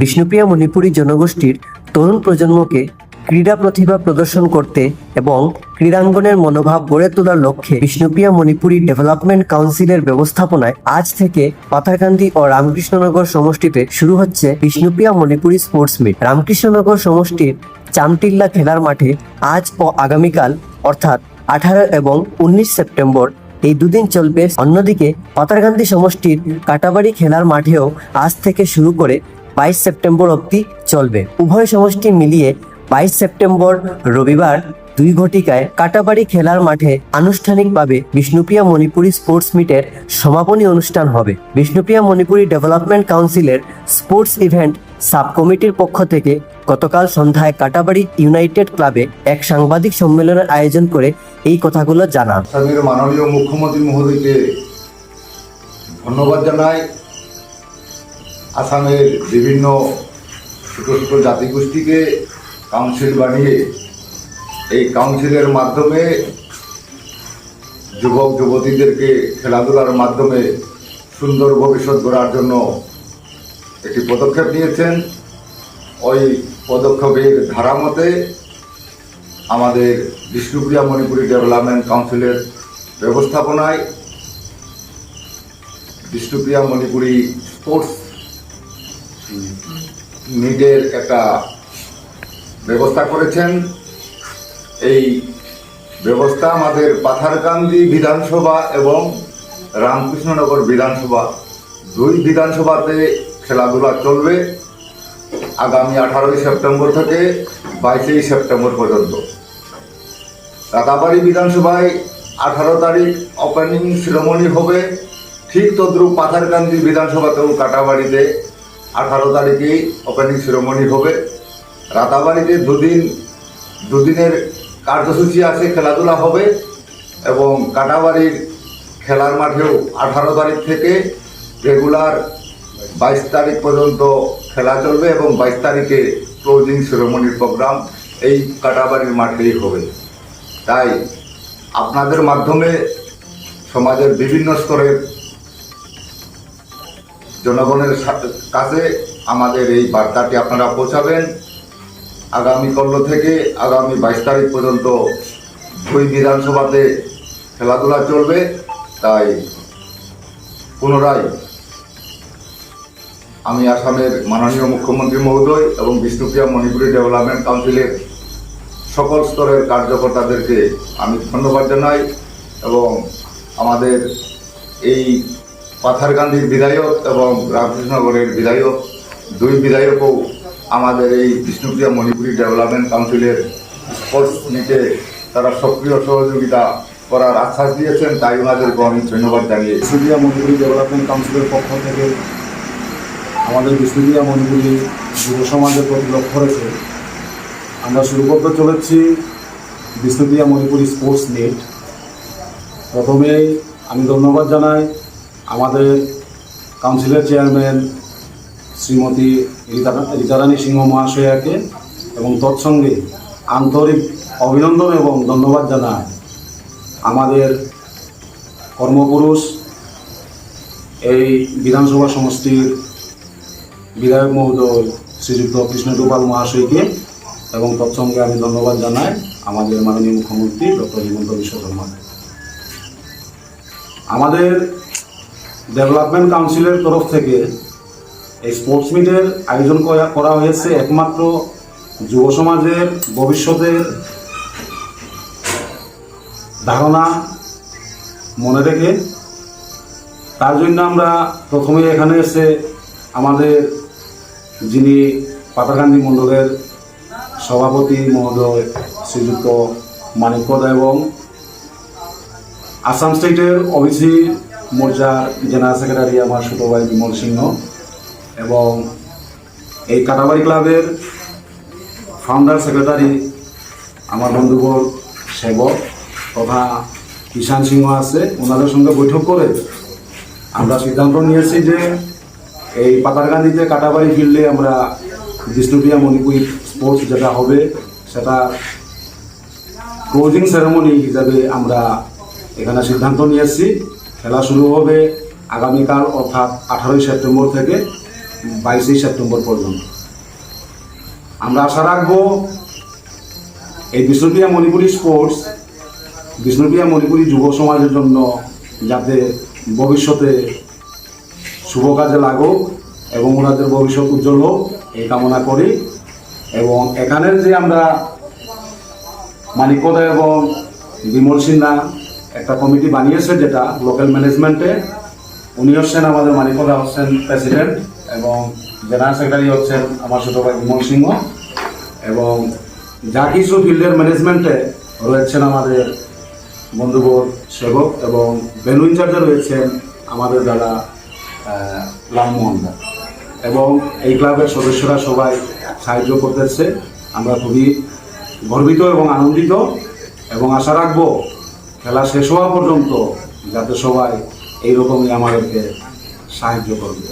বিষ্ণুপ্রিয়া মণিপুরী জনগোষ্ঠীর তরুণ প্রজন্মকে ক্রীড়া প্রতিভা প্রদর্শন করতে এবং ক্রীড়াঙ্গনের মনোভাব গড়ে তোলার লক্ষ্যে বিষ্ণুপ্রিয়া মণিপুরী ডেভেলপমেন্ট কাউন্সিলের ব্যবস্থাপনায় আজ থেকে পাথারকান্দি ও রামকৃষ্ণনগর সমষ্টিতে শুরু হচ্ছে বিষ্ণুপ্রিয়া মণিপুরী স্পোর্টস মিট। রামকৃষ্ণনগর সমষ্টির চামটিল্লা খেলার মাঠে আজ ও আগামীকাল, অর্থাৎ আঠারো এবং উনিশ সেপ্টেম্বর, এই দুদিন চলবে। অন্যদিকে পাতারকান্দি সমষ্টির কাটাবাড়ি খেলার মাঠেও আজ থেকে শুরু করে বাইশ সেপ্টেম্বর অবধি চলবে। উভয় সমষ্টি মিলিয়ে বাইশ সেপ্টেম্বর রবিবার দুই ঘটিকায় কাটাবাড়ি খেলার মাঠে আনুষ্ঠানিকভাবে বিষ্ণুপ্রিয়া মণিপুরী স্পোর্টস মিটের সমাপনী অনুষ্ঠান হবে। বিষ্ণুপ্রিয়া মণিপুরী ডেভেলপমেন্ট কাউন্সিলের স্পোর্টস ইভেন্ট সাব কমিটির পক্ষ থেকে গতকাল সন্ধ্যায় কাটাবাড়ি ইউনাইটেড ক্লাবে এক সাংবাদিক সম্মেলনের আয়োজন করে এই কথাগুলো জানান। মাননীয় মুখ্যমন্ত্রী মহোদয়কে ধন্যবাদ জানাই। আসামের বিভিন্ন ছোটো ছোটো জাতিগোষ্ঠীকে কাউন্সিল বানিয়ে এই কাউন্সিলের মাধ্যমে যুবক, যুবতীদেরকে খেলাধুলার মাধ্যমে সুন্দর ভবিষ্যৎ গড়ার জন্য একটি পদক্ষেপ নিয়েছেন। ওই পদক্ষেপের ধারা মতে আমাদের বিষ্ণুপ্রিয়া মণিপুরি ডেভেলপমেন্ট কাউন্সিলের ব্যবস্থাপনায় বিষ্ণুপ্রিয়া মণিপুরি স্পোর্টস মিটের একটা ব্যবস্থা করেছেন। এই ব্যবস্থা আমাদের পাথারকান্দি বিধানসভা এবং রামকৃষ্ণনগর বিধানসভা। দুই বিধানসভাতে খেলাধুলা চলবে আগামী আঠারোই সেপ্টেম্বর থেকে বাইশে সেপ্টেম্বর পর্যন্ত। রাতাবাড়ি বিধানসভায় আঠারো তারিখ ওপেনিং শিরোমণি হবে। ঠিক তদ্রুপ পাথারকান্দি বিধানসভাতেও কাটাবাড়িতে আঠারো তারিখেই ওপেনিং শিরোমণি হবে। রাতাবাড়িতে দুদিন, দুদিনের কার্যসূচি আছে, খেলাধুলা হবে এবং কাটাবাড়ির খেলার মাঠেও আঠারো তারিখ থেকে রেগুলার বাইশ তারিখ পর্যন্ত খেলা চলবে এবং বাইশ তারিখে ক্লোজিং সেরেমনির প্রোগ্রাম এই কাটাবাড়ির মাঠেই হবে। তাই আপনাদের মাধ্যমে সমাজের বিভিন্ন স্তরের জনগণের কাছে আমাদের এই বার্তাটি আপনারা পৌঁছাবেন। আগামী কল্ল থেকে আগামী বাইশ তারিখ পর্যন্ত দুই বিধানসভাতে খেলাধুলা চলবে, তাই পুনরায় আমি আসামের মাননীয় মুখ্যমন্ত্রী মহোদয় এবং বিষ্ণুপ্রিয়া মণিপুরি ডেভেলপমেন্ট কাউন্সিলের সকল স্তরের কার্যকর্তাদেরকে আমি ধন্যবাদ জানাই এবং আমাদের এই পাথারকান্দির বিধায়ক এবং রামকৃষ্ণনগরের বিধায়ক। দুই বিধায়কও আমাদের এই বিষ্ণুপ্রিয়া মণিপুরি ডেভেলপমেন্ট কাউন্সিলের স্পোর্টস মিটে তারা সক্রিয় সহযোগিতা করার আশ্বাস দিয়েছেন, তাই ওনাদেরকে আমি ধন্যবাদ জানিয়ে বিষ্ণুপ্রিয়া মণিপুরি ডেভেলপমেন্ট কাউন্সিলের পক্ষ থেকে আমাদের বিষ্ণুপ্রিয়া মণিপুরি যুব সমাজের প্রতি লক্ষ্য রেখে আমরা শুরু করতে চলেছি বিষ্ণুপ্রিয়া মণিপুরি স্পোর্টস মিট। প্রথমেই আমি ধন্যবাদ জানাই আমাদের কাউন্সিলের চেয়ারম্যান শ্রীমতী রীতা- রীতারানী সিংহ মহাশয়াকে এবং তৎসঙ্গে আন্তরিক অভিনন্দন এবং ধন্যবাদ জানায় আমাদের কর্মপুরুষ এই বিধানসভা সমষ্টির বিধায়ক মহোদয় শ্রীযুক্ত কৃষ্ণগোপাল মহাশয়কে এবং তৎসঙ্গে আমি ধন্যবাদ জানাই আমাদের মাননীয় মুখ্যমন্ত্রী ডক্টর হিমন্ত বিশ্ব শর্মাকে আমাদের ডেভেলপমেন্ট কাউন্সিলের তরফ থেকে এই স্পোর্টস মিটের আয়োজন করা- হয়েছে একমাত্র যুব সমাজের ভবিষ্যতের ধারণা মনে রেখে। তার জন্য আমরা প্রথমে এখানে এসে আমাদের যিনি পাতাকান্দি মণ্ডলের সভাপতি মহোদয় শ্রীযুক্ত মানিকপদ এবং আসাম স্টেটের ওবিসি মোর্চার জেনারেল সেক্রেটারি আমার ছোট ভাই বিমল সিংহ এবং এই কাটাবাড়ি ক্লাবের ফাউন্ডার সেক্রেটারি আমার বন্ধুবর সেবক তথা কিষাণ সিংহ আছে। ওনাদের সঙ্গে বৈঠক করে আমরা সিদ্ধান্ত নিয়েছি যে এই পাতারকান্দিতে কাটাবাড়ি ফিল্ডে আমরা বিষ্ণুপ্রিয়া মণিপুরি স্পোর্টস যেটা হবে, সেটা ক্লোজিং সেরেমনি হিসাবে আমরা এখানে সিদ্ধান্ত নিয়েছি। খেলা শুরু হবে আগামীকাল অর্থাৎ আঠারোই সেপ্টেম্বর থেকে বাইশে সেপ্টেম্বর পর্যন্ত। আমরা আশা রাখব এই বিষ্ণুপ্রিয়া মণিপুরি স্পোর্টস, বিষ্ণুপ্রিয়া মণিপুরি যুব সমাজের জন্য যাতে ভবিষ্যতে শুভ কাজে লাগুক এবং ওনাদের ভবিষ্যৎ উজ্জ্বল হোক, এই কামনা করি। এবং এখানের যে আমরা মানিকদা এবং বিমল সিনহা একটা কমিটি বানিয়েছে যেটা লোকাল ম্যানেজমেন্টে উনি হচ্ছেন আমাদের মানিকদা হচ্ছেন প্রেসিডেন্ট এবং জেনারেল সেক্রেটারি হচ্ছেন আমার ছোট ভাই বিমল সিংহ। এবং যা কিছু ফিল্ডের ম্যানেজমেন্টে রয়েছেন আমাদের বন্ধুবর সেবক এবং ভেনু ইনচার্জে রয়েছেন আমাদের দাদা লালমোহন দা এবং এই ক্লাবের সদস্যরা সবাই সাহায্য করতেছে। আমরা খুবই গর্বিত এবং আনন্দিত এবং আশা রাখব খেলা শেষ হওয়া পর্যন্ত যাতে সবাই এইরকমই আমাদেরকে সাহায্য করবে।